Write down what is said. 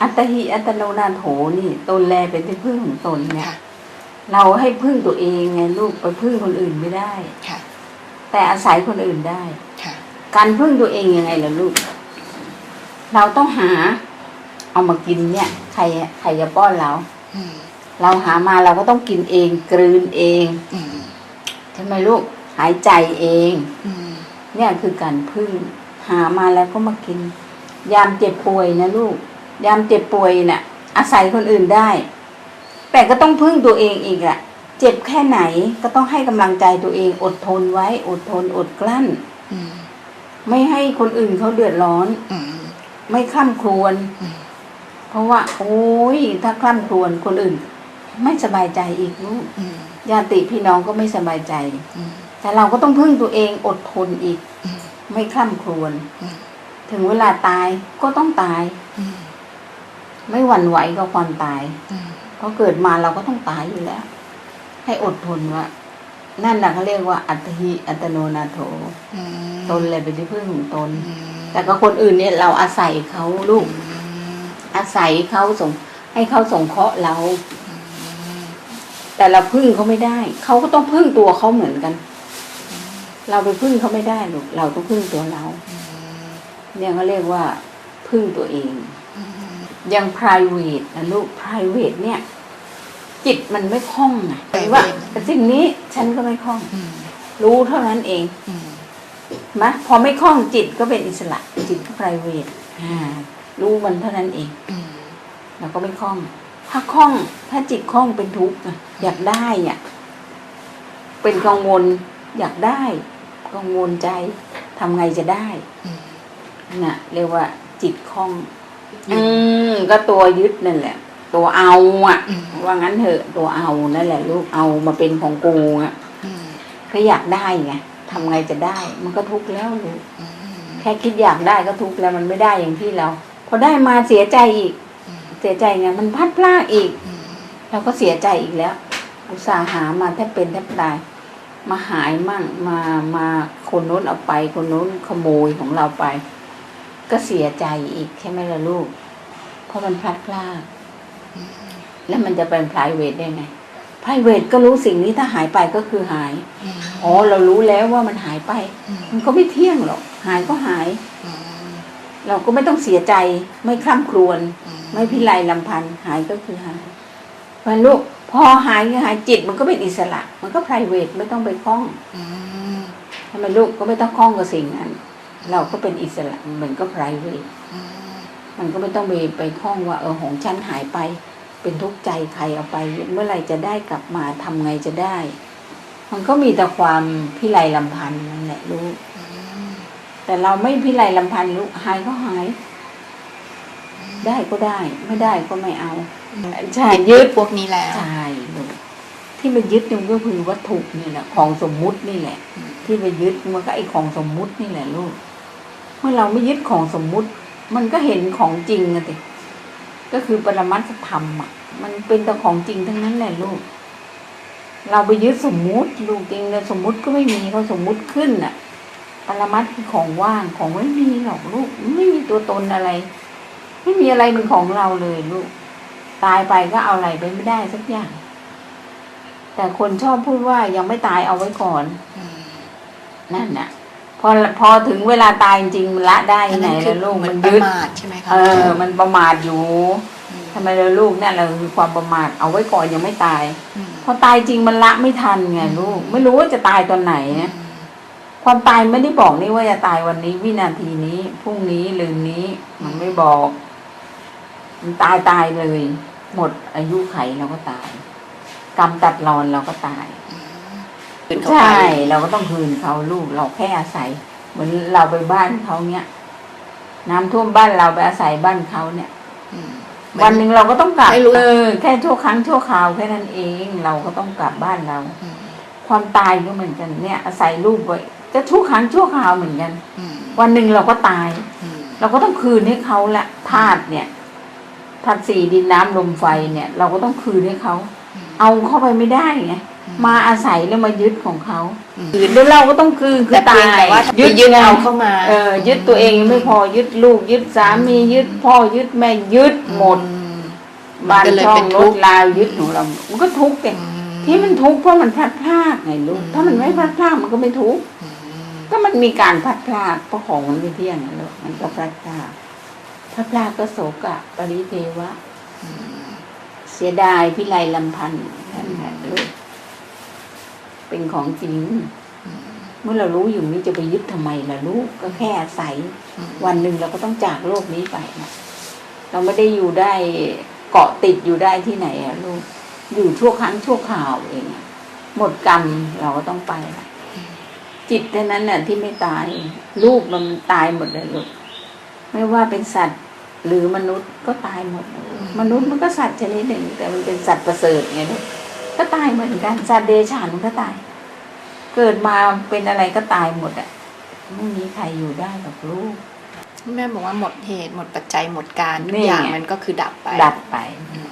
อัตหิอัตโนนาโถนี่ตนแลเป็นที่พึ่งของตนเนี่ยค่ะเราให้พึ่งตัวเองไงลูกไปพึ่งคนอื่นไม่ได้ค่ะแต่อาศัยคนอื่นได้ค่ะการพึ่งตัวเองยังไงล่ะลูก เราต้องหา เอามากินเนี่ย ใครใครจะป้อนเราอืมเราหามาเราก็ต้องกินเองกลืนเองอืมใช่ไหมลูกหายใจเองอืมเนี่ยคือการพึ่ง หามาแล้วก็มากิน ยามเจ็บป่วยนะลูก ยามเจ็บป่วยน่ะ อาศัยคนอื่นได้ แต่ก็ต้องพึ่งตัวเองอีกอะเจ็บแค่ไหนก็ต้องให้กำลังใจตัวเอง อดทนไว้ อดทนอดกลั้นอืมไม่ให้คนอื่นเขาเดือดร้อนอืมไม่คล่ำครวญอืมเพราะว่า โอ้ยถ้าคล่ำครวญคนอื่น ไม่สบายใจอีกลูกอืมญาติพี่น้องก็ไม่สบายใจอืมแต่เราก็ต้องพึ่งตัวเองอดทนอีกอืมไม่คล่ำครวญอืมถึงเวลาตายก็ต้องตายอืม ไม่หวั่นไหวกับความตายเพราะเกิดมาเราก็ต้องตายอยู่แล้ว ให้อดทนว่า นั่นแหละเขาเรียกว่าอัตหิอัตโนนาโถตนเลยเป็นที่พึ่งของตน แต่กับคนอื่นเนี่ยเราอาศัยเขาลูก อาศัยเขาส่งให้เขาส่งเคราะห์เรา แต่เราพึ่งเขาไม่ได้ เขาก็ต้องพึ่งตัวเขาเหมือนกัน เราไปพึ่งเขาไม่ได้ลูกเราต้องพึ่งตัวเราเนี่ยเขาเรียกว่าพึ่งตัวเอง ยัง private นะลูก private เนี่ย จิตมันไม่คล่องไงหมายว่าแต่สิ่งนี้ฉันก็ไม่คล่องอืมรู้เท่านั้นเองอืมมะพอไม่คล่องจิตก็เป็นอิสระ จิตก็ private อ่ารู้มันเท่านั้นเองอืมเราก็ไม่คล่อง ถ้าคล่อง ถ้าจิตคล่องเป็นทุกข์อะอยากได้เนี่ยเป็นกังวลอยากได้กังวลใจทำไงจะได้อืมน่ะเรียกว่าจิตคล่อง อืมก็ตัวยึดนั่นแหละ ตัวเอาอะอืมว่างั้นเถอะตัวเอานั่นแหละ ลูกเอามาเป็นของกูอะอืมก็อยากได้ไงทำไงจะได้ มันก็ทุกข์แล้วลูกอืมแค่คิดอยากได้ก็ทุกข์แล้วมันไม่ได้อย่างที่เรา พอได้มาเสียใจอีกอืมเสียใจไงมันพลาดพลาดอีกอืมเราก็เสียใจอีกแล้ว อุตส่าห์หามาแทบเป็นแทบตายมาหายมั่งมามาคนโน้นเอาไปคนโน้นขโมยของเราไป ก็เสียใจอีกใช่ไหมล่ะลูก เพราะมันพลาดพลาดแล้วมันจะเป็น p r i v a t ได้ไง p r i v a t ก็รู้สิ่งนี้ถ้าหายไปก็คือหายอืมอ๋อ เรารู้แล้วว่ามันหายไปอืมมันก็ไม่เที่ยงหรอก หายก็หายอืมเราก็ไม่ต้องเสียใจ ไม่คร่ำครวญอืมไม่พิไรลำพันธ์หายก็คือหายเพราะลูก พอหายก็หายจิตมันก็เป็นอิสระ มันก็ p r i v a t ไม่ต้องไปคล้องอืมทำไมลูกก็ไม่ต้องคล้องกับสิ่งนั้น เราก็เป็นอิสระมันก็ p r i v a t อืมมันก็ไม่ต้องไปไปคล้องว่าเออของฉันหายไป เป็นทุกข์ใจใครเอาไป เมื่อไหร่จะได้กลับมาทำไงจะได้ มันก็มีแต่ความพิไรลำพันธ์นั่นแหละลูกอืมแต่เราไม่พิไรลำพันธ์ลูกหายก็หาย ได้ก็ได้ ไม่ได้ก็ไม่เอาใช่ยึดพวกนี้แล้วใช่ลูกที่มันยึดเนี่ยก็คือวัตถุนี่แหละของสมมุตินี่แหละอืมที่ไปยึดมันก็ไอของสมมุตินี่แหละลูก เมื่อเราไม่ยึดของสมมุติ มันก็เห็นของจริงอะติก็คือปรมัตถธรรมอะมันเป็นแต่ของจริงทั้งนั้นแหละลูก เราไปยึดสมมุติลูกจริงแต่สมมุติก็ไม่มีเขาสมมุติขึ้นอะปรมัตถ์คือของว่างของไม่มีหรอกลูก ไม่มีตัวตนอะไร ไม่มีอะไรเป็นของเราเลยลูก ตายไปก็เอาอะไรไปไม่ได้สักอย่าง แต่คนชอบพูดว่ายังไม่ตายเอาไว้ก่อนอืมนั่นน่ะ พอพอถึงเวลาตายจริงๆมันละได้อันไหนนั้นคืแล้อวลูกเหมืมัอนนประยึดมาทใช่ไหมคะเออ มันประมาทอยู่อืมทำไมเราลูกนั่นเราคือความประมาทเอาไว้ก่อนยังไม่ตายอืมพอตายจริงมันละไม่ทันไงลูก ไม่รู้ว่าจะตายตอนไหนอืนะมความตายไม่ได้บอกนี่ว่าจะตายวันนี้ วินาทีนี้พรุ่งนี้ลืนนี้ มันไม่บอก มันตายตายเลย หมดอายุไขเราก็ตาย กรรมตัดรอนเราก็ตาย คืนเข้าไปใช่เราก็ต้องคืนเขาลูกเราแค่อาศัย เหมือนเราไปบ้านเขาเนี่ยน้ำท่วมบ้านเราไปอาศัยบ้านเขาเนี่ย อืมวันหนึ่งเราก็ต้องกลับไม่รู้ เออแค่ชั่วครั้งชั่วคราวแค่นั้นเองเราก็ต้องกลับบ้านเรา อืมความตายก็เหมือนกันเนี่ย อาศัยลูกไว้ก็ชั่วครั้งชั่วคราวเหมือนกัน อืมวันหนึ่งเราก็ตาย อืมเราก็ต้องคืนให้เขาละธาตุเนี่ยธาตุสี่ดินน้ำลมไฟเนี่ย เราก็ต้องคืนให้เขา เอาเข้าไปไม่ได้ไงอ มาอาศัยแล้วมายึดของเขาอืมคืนแล้วเราก็ต้องคืนคือแต่ตาเพียงยแต่ว่ายึดยึดเอาเข้ามาเออยึดตัวเองไม่พอยึดลูกยึดสามียึดพ่อยึดแม่ยึดหมดอืมบ้านมันก็เลยช่อเป็งนรทุถกข์ลาวยึดของเรา มันก็ทุกข์ไงอืมที่มันทุกข์เพราะมันพลาดพลาดไงลูกอืมถ้ามันไม่พลาดพลาดมันก็ไม่ทุกข์อืมก็มันมีการพลาดพลาดเพราะของมันไม่เที่ยงนะลูกมันก็พลาดพลาดพลาดพลาดก็โศกะปริเทวะ เสียดายพิไลลำพันธ์นั่นแหละลูก เป็นของจริง เมื่อเรารู้อยู่นี้จะไปยึดทำไมล่ะลูกก็แค่อาศัยอืมวันหนึ่งเราก็ต้องจากโลกนี้ไปนะเราไม่ได้อยู่ได้เกาะติดอยู่ได้ที่ไหนอะลูก อยู่ชั่วครั้งชั่วคราวเองอะหมดกรรมเราก็ต้องไปละจิตเท่านั้นน่ะที่ไม่ตายลูกมันตายหมดเลยลูกไม่ว่าเป็นสัตว์หรือมนุษย์ก็ตายหมดนะลูกมนุษย์มันก็สัตว์ชนิดหนึ่ง แต่มันเป็นสัตว์ประเสริฐไงลูกก็ตายเหมือนกัน สัตว์เดรัจฉานมันก็ตาย เกิดมาเป็นอะไรก็ตายหมดอะไม่มีใครอยู่ได้หรอกลูก แม่บอกว่าหมดเหตุหมดปัจจัยหมดการทุนี่กอย่างไงมันก็คือดับไป ดับไปอืม